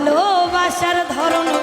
ভালোবাসার ধরন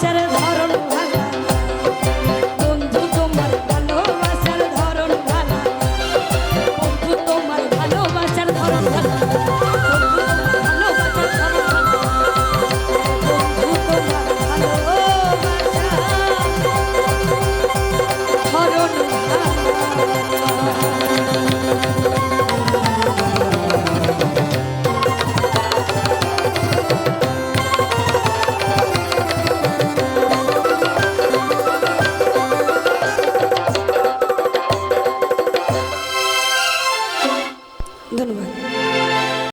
ভালোবাসার ধরন